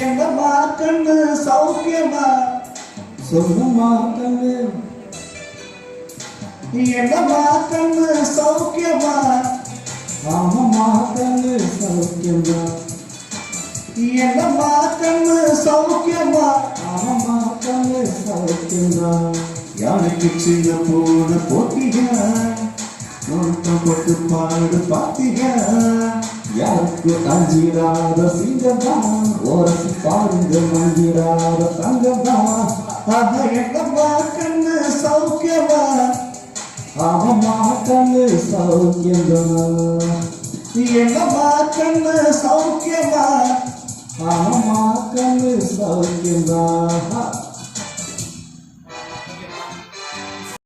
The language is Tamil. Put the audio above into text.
என்னம்மா கண்ணு சௌக்கியமா? சொல்லுமா கண்ணு என்னம்மா கண்ணு சௌக்கியமா? ஆமாம்மா கண்ணு சௌக்கியமா? என்னம்மா கண்ணு சௌக்கியமா? ஆமாம்மா கண்ணு சௌக்கியமா? யாருக்கு சின்ன போன போட்டிக நோட்டம் போட்டு பாடு எனக்கு யாருக்கு சிங்கம் தான் ஓரசி பாருங்க மஞ்சிடாத தங்கதான் ஆக என்னம்மா கண்ணு சௌக்கியமா? ஆமாம்மா கண்ணு சௌக்கியம்தான் என்னம்மா கண்ணு சௌக்கியமா? ஆமாம்மா கண்ணு சௌக்கியம்தான்